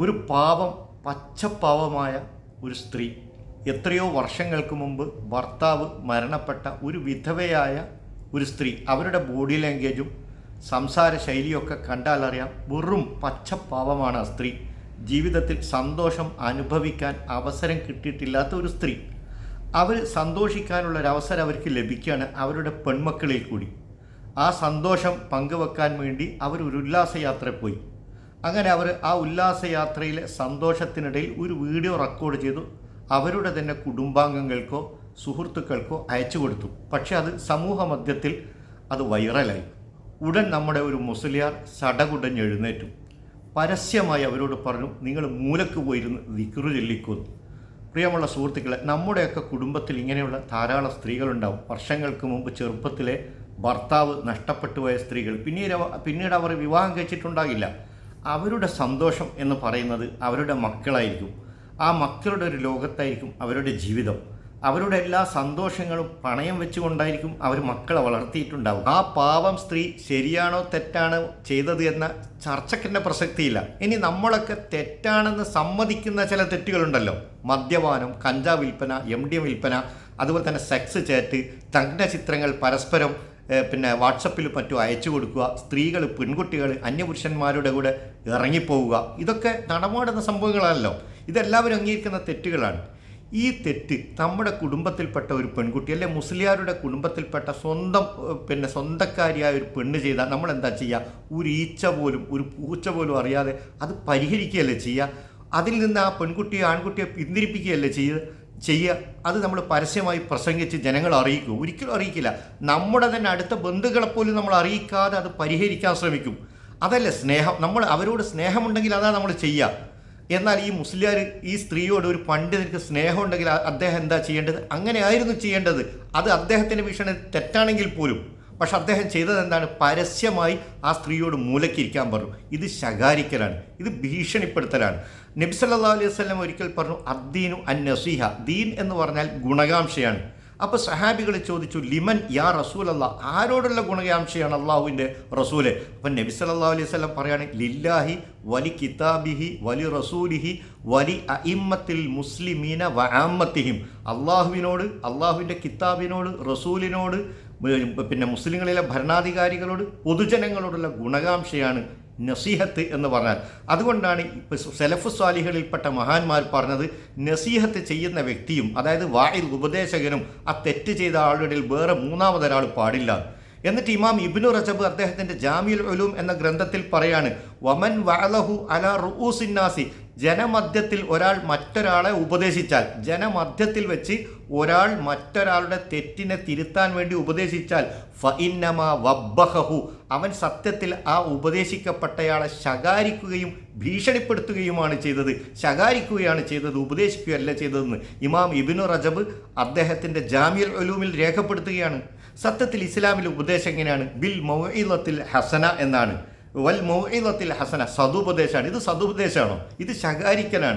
ഒരു പാവം പച്ചപ്പാവമായ ഒരു സ്ത്രീ എത്രയോ വർഷങ്ങൾക്ക് മുമ്പ് ഭർത്താവ് മരണപ്പെട്ട ഒരു വിധവയായ ഒരു സ്ത്രീ. അവരുടെ ബോഡി ലാംഗ്വേജും സംസാര ശൈലിയൊക്കെ കണ്ടാൽ അറിയാം വെറും പച്ചപ്പാവമാണ് ആ സ്ത്രീ. ജീവിതത്തിൽ സന്തോഷം അനുഭവിക്കാൻ അവസരം കിട്ടിയിട്ടില്ലാത്ത ഒരു സ്ത്രീ. അവർ സന്തോഷിക്കാനുള്ള ഒരു അവസരം അവർക്ക് ലഭിക്കുകയാണ് അവരുടെ പെൺമക്കളിൽ കൂടി. ആ സന്തോഷം പങ്കുവെക്കാൻ വേണ്ടി അവർ ഒരു ഉല്ലാസയാത്ര പോയി. അങ്ങനെ അവർ ആ ഉല്ലാസയാത്രയിലെ സന്തോഷത്തിനിടയിൽ ഒരു വീഡിയോ റെക്കോർഡ് ചെയ്തു. അവരുടെ തന്നെ കുടുംബാംഗങ്ങൾക്കോ സുഹൃത്തുക്കൾക്കോ അയച്ചു കൊടുത്തു. പക്ഷേ അത് സമൂഹ മധ്യത്തിൽ അത് വൈറലായി. ഉടൻ നമ്മുടെ ഒരു മുസ്ലിയാർ സടകുടഞ്ഞെഴുന്നേറ്റു പരസ്യമായി അവരോട് പറഞ്ഞു നിങ്ങൾ മൂലക്ക് പോയിരുന്ന് വിക്രു ചൊല്ലിക്കുന്നു. പ്രിയമുള്ള സുഹൃത്തുക്കളെ നമ്മുടെയൊക്കെ കുടുംബത്തിൽ ഇങ്ങനെയുള്ള ധാരാളം സ്ത്രീകളുണ്ടാവും. വർഷങ്ങൾക്ക് മുമ്പ് ചെറുപ്പത്തിലെ ഭർത്താവ് നഷ്ടപ്പെട്ടു പോയ സ്ത്രീകൾ. പിന്നീട് പിന്നീട് അവർ വിവാഹം കഴിച്ചിട്ടുണ്ടാകില്ല. അവരുടെ സന്തോഷം എന്ന് പറയുന്നത് അവരുടെ മക്കളായിരിക്കും. ആ മക്കളുടെ ഒരു ലോകത്തായിരിക്കും അവരുടെ ജീവിതം. അവരുടെ എല്ലാ സന്തോഷങ്ങളും പണയം വെച്ചുകൊണ്ടായിരിക്കും അവർ മക്കളെ വളർത്തിയിട്ടുണ്ടാവും ആ പാവം സ്ത്രീ ശരിയാണോ തെറ്റാണോ ചെയ്തത് എന്ന ചർച്ചക്കിന്റെ പ്രസക്തിയില്ല. ഇനി നമ്മളൊക്കെ തെറ്റാണെന്ന് സമ്മതിക്കുന്ന ചില തെറ്റുകളുണ്ടല്ലോ. മദ്യപാനം കഞ്ചാവ് വിൽപ്പന എം ഡി വിൽപ്പന അതുപോലെ തന്നെ സെക്സ് ചേറ്റ് തഗ്ന ചിത്രങ്ങൾ പരസ്പരം പിന്നെ വാട്സപ്പിൽ മറ്റും അയച്ചു കൊടുക്കുക സ്ത്രീകൾ പെൺകുട്ടികൾ അന്യപുരുഷന്മാരുടെ കൂടെ ഇറങ്ങിപ്പോവുക. ഇതൊക്കെ നടമാടുന്ന സംഭവങ്ങളാണല്ലോ. ഇതെല്ലാവരും അംഗീകരിക്കുന്ന തെറ്റുകളാണ്. ഈ തെറ്റ് നമ്മുടെ കുടുംബത്തിൽപ്പെട്ട ഒരു പെൺകുട്ടി അല്ലെ മുസ്ലിയാരുടെ കുടുംബത്തിൽപ്പെട്ട സ്വന്തം പിന്നെ സ്വന്തക്കാരിയായ ഒരു പെണ്ണ് ചെയ്താൽ നമ്മൾ എന്താ ചെയ്യുക? ഒരു ഈച്ച പോലും ഒരു പൂച്ച പോലും അറിയാതെ അത് പരിഹരിക്കുകയല്ലേ ചെയ്യുക? അതിൽ നിന്ന് ആ പെൺകുട്ടിയെ ആൺകുട്ടിയെ പിന്തിരിപ്പിക്കുകയല്ലേ ചെയ്യുക? ചെയ്യുക അത് നമ്മൾ പരസ്യമായി പ്രസംഗിച്ച് ജനങ്ങൾ അറിയിക്കും. ഒരിക്കലും അറിയിക്കില്ല. നമ്മുടെ തന്നെ അടുത്ത ബന്ധുക്കളെപ്പോലും നമ്മൾ അറിയിക്കാതെ അത് പരിഹരിക്കാൻ ശ്രമിക്കും. അതല്ലേ സ്നേഹം? നമ്മൾ അവരോട് സ്നേഹമുണ്ടെങ്കിൽ അതാണ് നമ്മൾ ചെയ്യുക എന്നാൽ ഈ മുസ്ലിയാർ ഈ സ്ത്രീയോട് ഒരു പണ്ഡിതർക്ക് സ്നേഹം ഉണ്ടെങ്കിൽ അദ്ദേഹം എന്താ ചെയ്യേണ്ടത്? അങ്ങനെ ആയിരുന്നു ചെയ്യേണ്ടത്. അത് അദ്ദേഹത്തിന്റെ വീക്ഷണ തെറ്റാണെങ്കിൽ പോലും. പക്ഷെ അദ്ദേഹം ചെയ്തത് എന്താണ്? പരസ്യമായി ആ സ്ത്രീയോട് മൂലക്കിരിക്കാൻ പറഞ്ഞു. ഇത് ശകാരിക്കലാണ്. ഇത് ഭീഷണിപ്പെടുത്തലാണ്. നബി സല്ലാ അലൈഹി വസ്ലം ഒരിക്കൽ പറഞ്ഞു അദ്ദീനു അൻ നസീഹ. ദീൻ എന്ന് പറഞ്ഞാൽ ഗുണകാംക്ഷയാണ്. അപ്പോൾ സഹാബികൾ ചോദിച്ചു ലിമൻ യാ റസൂൽ അല്ല ആരോടുള്ള ഗുണകാംക്ഷയാണ് അള്ളാഹുവിന്റെ റസൂൽ? അപ്പം നബി സല്ലാ അലൈഹി വസല്ലം പറയാണ് ലില്ലാഹി വലി കിതാബിഹി വലി റസൂലിഹി വലി അഇമ്മത്തിൽ മുസ്ലിമീന വഹാമത്തിഹിം അള്ളാഹുവിനോട് അള്ളാഹുവിന്റെ കിതാബിനോട് റസൂലിനോട് പിന്നെ മുസ്ലിങ്ങളിലെ ഭരണാധികാരികളോട് പൊതുജനങ്ങളോടുള്ള ഗുണകാംക്ഷയാണ് നസീഹത്ത് എന്ന് പറഞ്ഞാൽ. അതുകൊണ്ടാണ് ഇപ്പോൾ സെലഫ് സ്വാലികളിൽപ്പെട്ട മഹാന്മാർ പറഞ്ഞത് നസീഹത്ത് ചെയ്യുന്ന വ്യക്തിയും അതായത് വായിൽ ഉപദേശകനും ആ തെറ്റ് ചെയ്ത ആളുകളിൽ വേറെ മൂന്നാമതൊരാൾ പാടില്ല. എന്നിട്ട് ഇമാം ഇബ്നു റജബ് അദ്ദേഹത്തിന്റെ ജാമിയുൽ ഉലൂം എന്ന ഗ്രന്ഥത്തിൽ പറയാണ് വമൻ വഅലഹു അല റുഊസിന്നാസി ജനമധ്യത്തിൽ ഒരാൾ മറ്റൊരാളെ ഉപദേശിച്ചാൽ ജനമധ്യത്തിൽ വെച്ച് ഒരാൾ മറ്റൊരാളുടെ തെറ്റിനെ തിരുത്താൻ വേണ്ടി ഉപദേശിച്ചാൽ ഫഇന്നമ വബ്ബഹു അവൻ സത്യത്തിൽ ആ ഉപദേശിക്കപ്പെട്ടയാളെ ശകാരിക്കുകയും ഭീഷണിപ്പെടുത്തുകയുമാണ് ചെയ്തത്. ശകാരിക്കുകയാണ് ചെയ്തത് ഉപദേശിക്കുകയല്ല ചെയ്തതെന്ന്. ഇമാം ഇബിനു റജബ് അദ്ദേഹത്തിന്റെ ജാമ്യൽ ഒലൂമിൽ രേഖപ്പെടുത്തുകയാണ്. സത്യത്തിൽ ഇസ്ലാമിൽ ഉപദേശം എങ്ങനെയാണ്? ബിൽ മൗഇലത്തിൽ ഹസന എന്നാണ്. വൽ മൗഇലത്തിൽ ഹസന. സതുപദേശമാണ് ഇത് സതുപദേശമാണോ ഇത് ശകാരിക്കലാണ്.